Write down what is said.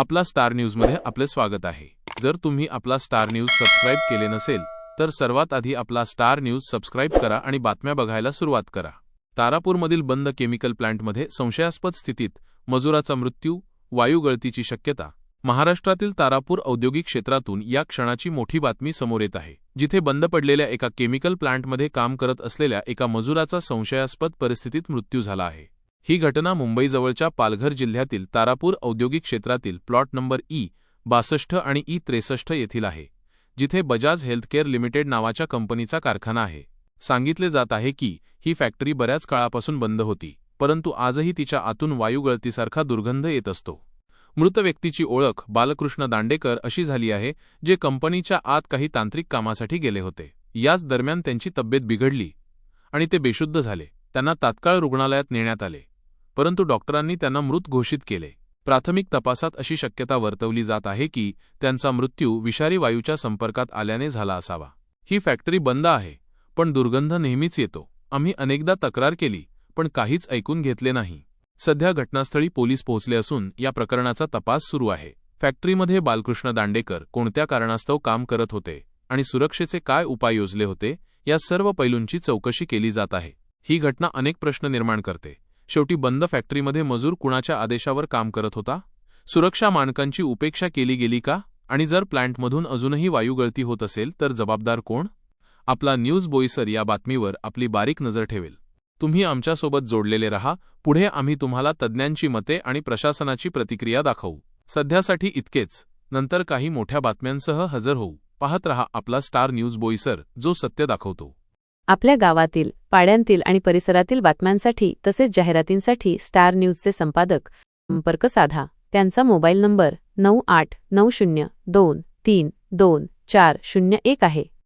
आपला स्टार न्यूजमध्ये आपले स्वागत आहे. जर तुम्ही आपला स्टार न्यूज सबस्क्राईब केले नसेल तर सर्वात आधी आपला स्टार न्यूज सबस्क्राईब करा आणि बातम्या बघायला सुरुवात करा. तारापूरमधील बंद केमिकल प्लांटमध्ये संशयास्पद स्थितीत मजुराचा मृत्यू वायू गळतीची शक्यता. महाराष्ट्रातील तारापूर औद्योगिक क्षेत्रातून या क्षणाची मोठी बातमी समोर येत आहे जिथे बंद पडलेल्या एका केमिकल प्लांटमध्ये काम करत असलेल्या एका मजुराचा संशयास्पद परिस्थितीत मृत्यू झाला आहे. ही घटना मुंबईजवळच्या पालघर जिल्ह्यातील तारापूर औद्योगिक क्षेत्रातील प्लॉट नंबर ई बासष्ट आणि ई त्रेसष्ट येथील आहे जिथे बजाज हेल्थकेअर लिमिटेड नावाच्या कंपनीचा कारखाना आहे. सांगितले जात आहे की ही फॅक्टरी बऱ्याच काळापासून बंद होती परंतु आजही तिच्या आतून वायुगळतीसारखा दुर्गंध येत असतो. मृत व्यक्तीची ओळख बालकृष्ण दांडेकर अशी झाली आहे जे कंपनीच्या आत काही तांत्रिक कामासाठी गेले होते. याच दरम्यान त्यांची तब्येत बिघडली आणि ते बेशुद्ध झाले. त्यांना तात्काळ रुग्णालयात नेण्यात आले. परंतु डॉक्टरांनी त्यांना मृत घोषित केले. प्राथमिक तपासात अशी शक्यता वर्तवली जात आहे की त्यांचा मृत्यू विषारी वायूच्या संपर्कात आल्याने झाला असावा. ही फॅक्टरी बंद आहे पण दुर्गंध नेहमीच येतो. आम्ही अनेकदा तक्रार केली पण काहीच ऐकून घेतले नाही. सध्या घटनास्थळी पोलीस पोहोचले असून या प्रकरणाचा तपास सुरू आहे. फॅक्टरीमध्ये बालकृष्ण दांडेकर कोणत्या कारणास्तव काम करत होते आणि सुरक्षेचे काय उपाय योजले होते या सर्व पैलूंची चौकशी केली जात आहे. ही घटना अनेक प्रश्न निर्माण करते. शेवटी बंद फॅक्टरीमध्ये मजूर कुणाच्या आदेशावर काम करत होता? सुरक्षा मानकांची उपेक्षा केली गेली का? आणि जर प्लांटमधून अजूनही वायू गळती होत असेल तर जबाबदार कोण? आपला न्यूज बोईसर या बातमीवर आपली बारीक नजर ठेवेल. तुम्ही आमच्यासोबत जोडलेले रहा पुढे आम्ही तुम्हाला तज्ज्ञांची मते आणि प्रशासनाची प्रतिक्रिया दाखवू. सध्यासाठी इतकेच. नंतर काही मोठ्या बातम्यांसह हजर होऊ. पाहत रहा आपला स्टार न्यूज बोईसर जो सत्य दाखवतो. आपल्या गावातील पाड्यांतील आणि परिसरातील बातम्यांसाठी तसेच जाहिरातींसाठी स्टार न्यूजचे संपादक संपर्क साधा. त्यांचा मोबाईल नंबर नऊ आठ नऊ शून्य दोन तीन दोन चार शून्य एक आहे.